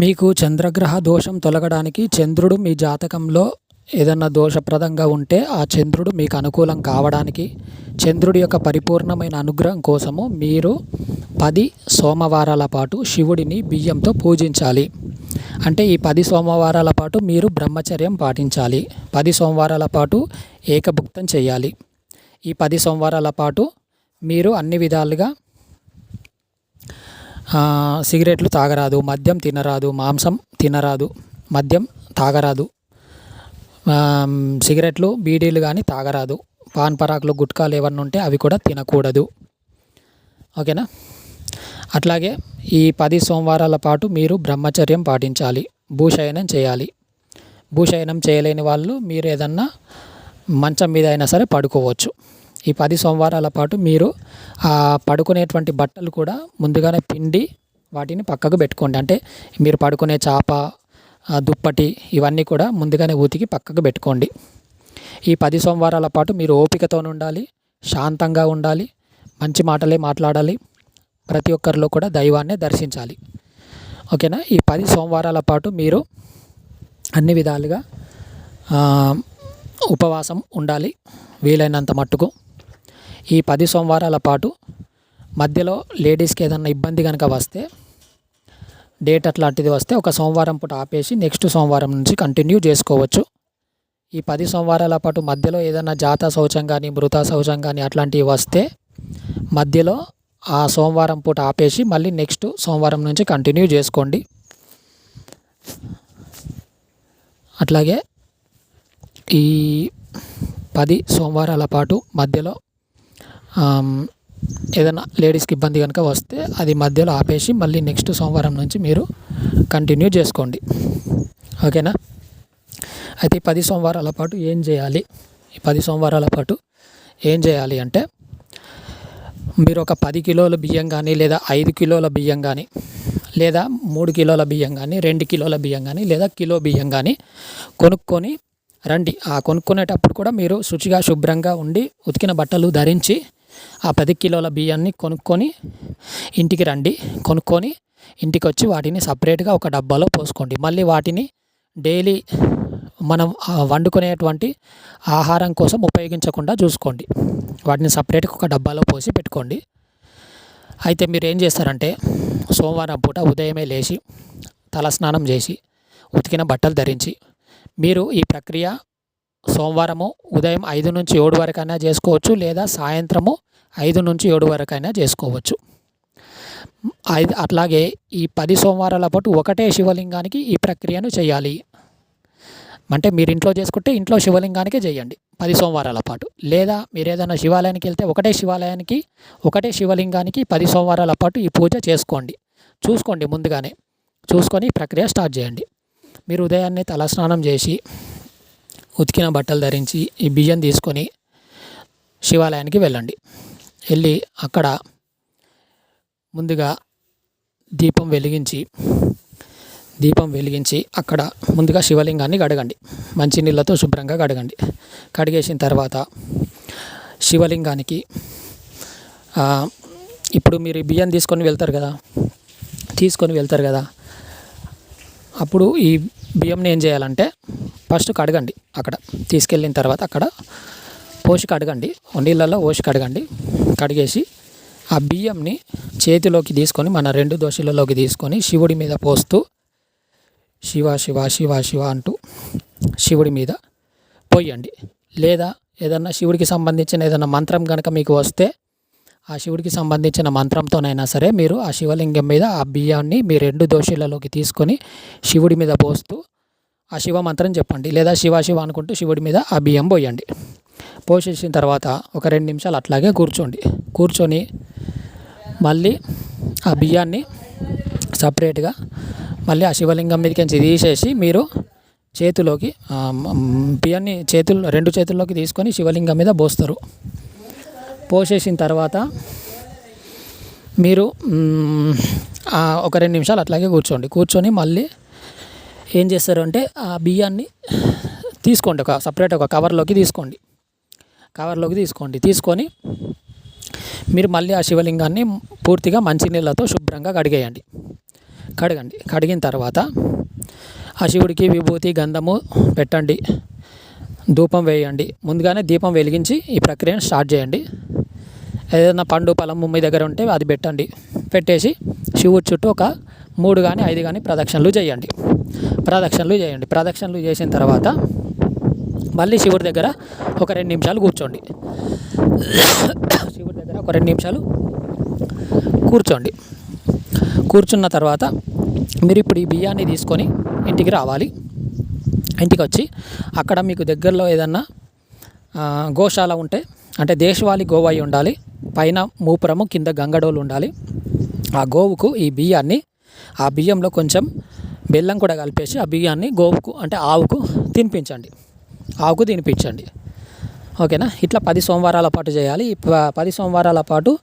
మీకు చంద్రగ్రహ దోషం తొలగడానికి చంద్రుడు మీ జాతకంలో ఏదన్నా దోషప్రదంగా ఉంటే ఆ చంద్రుడు మీకు అనుకూలం కావడానికి చంద్రుడి యొక్క పరిపూర్ణమైన అనుగ్రహం కోసము మీరు పది సోమవారాల పాటు శివుడిని బియ్యంతో పూజించాలి. అంటే ఈ పది సోమవారాల పాటు మీరు బ్రహ్మచర్యం పాటించాలి. పది సోమవారాల పాటు ఏకభుక్తం చేయాలి. ఈ పది సోమవారాల పాటు మీరు అన్ని విధాలుగా సిగరెట్లు తాగరాదు మద్యం తినరాదు మాంసం తినరాదు మద్యం తాగరాదు. సిగరెట్లు బీడీలు కానీ తాగరాదు. పాన్ పరాకులు గుట్కాలు ఏమన్నా ఉంటే అవి కూడా తినకూడదు. ఓకేనా? అట్లాగే ఈ పది సోమవారాల పాటు మీరు బ్రహ్మచర్యం పాటించాలి. భూశయనం చేయాలి. భూశయనం చేయలేని వాళ్ళు మీరు ఏదన్నా మంచం మీద అయినా సరే పడుకోవచ్చు. ఈ పది సోమవారాల పాటు మీరు పడుకునేటువంటి బట్టలు కూడా ముందుగానే పిండి వాటిని పక్కకు పెట్టుకోండి. అంటే మీరు పడుకునే చాప దుప్పటి ఇవన్నీ కూడా ముందుగానే ఉతికి పక్కకు పెట్టుకోండి. ఈ పది సోమవారాల పాటు మీరు ఓపికతో ఉండాలి శాంతంగా ఉండాలి మంచి మాటలే మాట్లాడాలి ప్రతి ఒక్కరిలో కూడా దైవాన్ని దర్శించాలి. ఓకేనా? ఈ పది సోమవారాల పాటు మీరు అన్ని విధాలుగా ఉపవాసం ఉండాలి వీలైనంత మట్టుకు. ఈ పది సోమవారాల పాటు మధ్యలో లేడీస్కి ఏదన్నా ఇబ్బంది కనుక వస్తే డేట్ అట్లాంటిది వస్తే ఒక సోమవారం పూట ఆపేసి నెక్స్ట్ సోమవారం నుంచి కంటిన్యూ చేసుకోవచ్చు. ఈ పది సోమవారాల పాటు మధ్యలో ఏదైనా జాత శౌచం కానీ మృత శౌచం కానీ అట్లాంటివి వస్తే మధ్యలో ఆ సోమవారం పూట ఆపేసి మళ్ళీ నెక్స్ట్ సోమవారం నుంచి కంటిన్యూ చేసుకోండి. అట్లాగే ఈ పది సోమవారాల పాటు మధ్యలో ఏదైనా లేడీస్కి ఇబ్బంది కనుక వస్తే అది మధ్యలో ఆపేసి మళ్ళీ నెక్స్ట్ సోమవారం నుంచి మీరు కంటిన్యూ చేసుకోండి. ఓకేనా? అయితే ఈ పది సోమవారాల పాటు ఏం చేయాలి? ఈ పది సోమవారాల పాటు ఏం చేయాలి అంటే మీరు ఒక పది కిలోల బియ్యం కానీ లేదా ఐదు కిలోల బియ్యం కానీ లేదా మూడు కిలోల బియ్యం కానీ రెండు కిలోల బియ్యం కానీ లేదా కిలో బియ్యం కానీ కొనుక్కొని రండి. ఆ కొనుక్కునేటప్పుడు కూడా మీరు శుచిగా శుభ్రంగా ఉండి ఉతికిన బట్టలు ధరించి ఆ పది కిలోల బియ్యాన్ని కొనుక్కొని ఇంటికి రండి. కొనుక్కొని ఇంటికి వచ్చి వాటిని సపరేట్గా ఒక డబ్బాలో పోసుకోండి. మళ్ళీ వాటిని డైలీ మనం వండుకునేటువంటి ఆహారం కోసం ఉపయోగించకుండా చూసుకోండి. వాటిని సపరేట్గా ఒక డబ్బాలో పోసి పెట్టుకోండి. అయితే మీరు ఏం చేస్తారంటే సోమవారం పూట ఉదయమే లేచి తలస్నానం చేసి ఉతికిన బట్టలు ధరించి మీరు ఈ ప్రక్రియ సోమవారము ఉదయం ఐదు నుంచి ఏడు వరకైనా చేసుకోవచ్చు లేదా సాయంత్రము ఐదు నుంచి ఏడు వరకైనా చేసుకోవచ్చు. ఐదు అట్లాగే ఈ పది సోమవారాల పాటు ఒకటే శివలింగానికి ఈ ప్రక్రియను చేయాలి. అంటే మీరు ఇంట్లో చేసుకుంటే ఇంట్లో శివలింగానికే చేయండి పది సోమవారాల పాటు. లేదా మీరు ఏదైనా శివాలయానికి వెళ్తే ఒకటే శివాలయానికి ఒకటే శివలింగానికి పది సోమవారాల పాటు ఈ పూజ చేసుకోండి. చూసుకోండి ముందుగానే. చూసుకొని ప్రక్రియ స్టార్ట్ చేయండి. మీరు ఉదయాన్నే తలస్నానం చేసి ఉతికిన బట్టలు ధరించి ఈ బియ్యం తీసుకొని శివాలయానికి వెళ్ళండి. వెళ్ళి అక్కడ ముందుగా దీపం వెలిగించి దీపం వెలిగించి అక్కడ ముందుగా శివలింగాన్ని కడగండి. మంచినీళ్ళతో శుభ్రంగా కడగండి. కడిగేసిన తర్వాత శివలింగానికి ఇప్పుడు మీరు బియ్యం తీసుకొని వెళ్తారు కదా తీసుకొని వెళ్తారు కదా అప్పుడు ఈ బియ్యంని ఏం చేయాలంటే ఫస్ట్ కడగండి అక్కడ. తీసుకెళ్ళిన తర్వాత అక్కడ పోసి కడగండి. నీళ్ళల్లో పోసి కడగండి. కడిగేసి ఆ బియ్యంని చేతిలోకి తీసుకొని మన రెండు దోశలలోకి తీసుకొని శివుడి మీద పోస్తూ శివ శివ శివ శివ అంటూ శివుడి మీద పోయండి. లేదా ఏదన్నా శివుడికి సంబంధించిన ఏదైనా మంత్రం కనుక మీకు వస్తే ఆ శివుడికి సంబంధించిన మంత్రంతోనైనా సరే మీరు ఆ శివలింగం మీద ఆ బియ్యాన్ని మీ రెండు దోషులలోకి తీసుకొని శివుడి మీద పోస్తూ ఆ శివ మంత్రం చెప్పండి. లేదా శివ శివ అనుకుంటూ శివుడి మీద ఆ బియ్యం పోయండి. పోసేసిన తర్వాత ఒక రెండు నిమిషాలు అట్లాగే కూర్చోండి. కూర్చొని మళ్ళీ ఆ బియ్యాన్ని సపరేట్గా మళ్ళీ ఆ శివలింగం మీదకి తీసేసి మీరు చేతిలోకి బియ్యాన్ని చేతులు రెండు చేతుల్లోకి తీసుకొని శివలింగం మీద పోస్తారు. పోసేసిన తర్వాత మీరు ఒక రెండు నిమిషాలు అట్లాగే కూర్చోండి. కూర్చొని మళ్ళీ ఏం చేస్తారు అంటే ఆ బియ్యాన్ని తీసుకోండి ఒక సపరేట్ ఒక కవర్లోకి తీసుకోండి. కవర్లోకి తీసుకోండి. తీసుకొని మీరు మళ్ళీ ఆ శివలింగాన్ని పూర్తిగా మంచినీళ్ళతో శుభ్రంగా కడిగేయండి. కడగండి. కడిగిన తర్వాత ఆ శివుడికి విభూతి గంధము పెట్టండి. ధూపం వేయండి. ముందుగానే దీపం వెలిగించి ఈ ప్రక్రియను స్టార్ట్ చేయండి. ఏదైనా పండు పొలం మీ దగ్గర ఉంటే అది పెట్టండి. పెట్టేసి శివుడి చుట్టూ ఒక మూడు కానీ ఐదు కానీ ప్రదక్షిణలు చేయండి. ప్రదక్షిణలు చేయండి. ప్రదక్షిణలు చేసిన తర్వాత మళ్ళీ శివుడి దగ్గర ఒక రెండు నిమిషాలు కూర్చోండి. శివుడి దగ్గర ఒక రెండు నిమిషాలు కూర్చోండి. కూర్చున్న తర్వాత మీరు ఇప్పుడు ఈ బియ్యాన్ని తీసుకొని ఇంటికి రావాలి. ఇంటికి వచ్చి అక్కడ మీకు దగ్గరలో ఏదన్నా గోశాల ఉంటే అంటే దేశవాళీ గోవు అయి ఉండాలి. పైన మూపురము కింద గంగడోలు ఉండాలి. ఆ గోవుకు ఈ బియ్యాన్ని ఆ బియ్యంలో కొంచెం బెల్లం కూడా కలిపేసి ఆ బియ్యాన్ని గోవుకు అంటే ఆవుకు తినిపించండి. ఆవుకు తినిపించండి. ఓకేనా? ఇట్లా పది సోమవారాల పాటు చేయాలి. పది సోమవారాల పాటు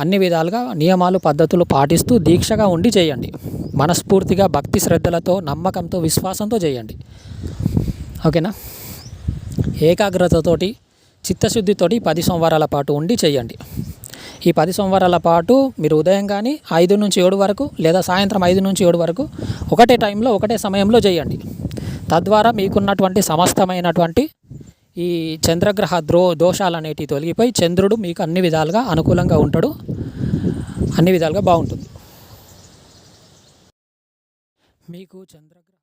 అన్ని విధాలుగా నియమాలు పద్ధతులు పాటిస్తూ దీక్షగా ఉండి చేయండి. మనస్ఫూర్తిగా భక్తి శ్రద్ధలతో నమ్మకంతో విశ్వాసంతో చేయండి. ఓకేనా? ఏకాగ్రతతోటి చిత్తశుద్ధితోటి పది సోమవారాల పాటు ఉండి చేయండి. ఈ పది సోమవారాల పాటు మీరు ఉదయం కానీ ఐదు నుంచి ఏడు వరకు లేదా సాయంత్రం ఐదు నుంచి ఏడు వరకు ఒకటే టైంలో ఒకటే సమయంలో చేయండి. తద్వారా మీకున్నటువంటి సమస్తమైనటువంటి ఈ చంద్రగ్రహ ద్రో దోషాలు అనేటివి తొలగిపోయి చంద్రుడు మీకు అన్ని విధాలుగా అనుకూలంగా ఉంటాడు. అన్ని విధాలుగా బాగుంటుంది. మీకు చంద్ర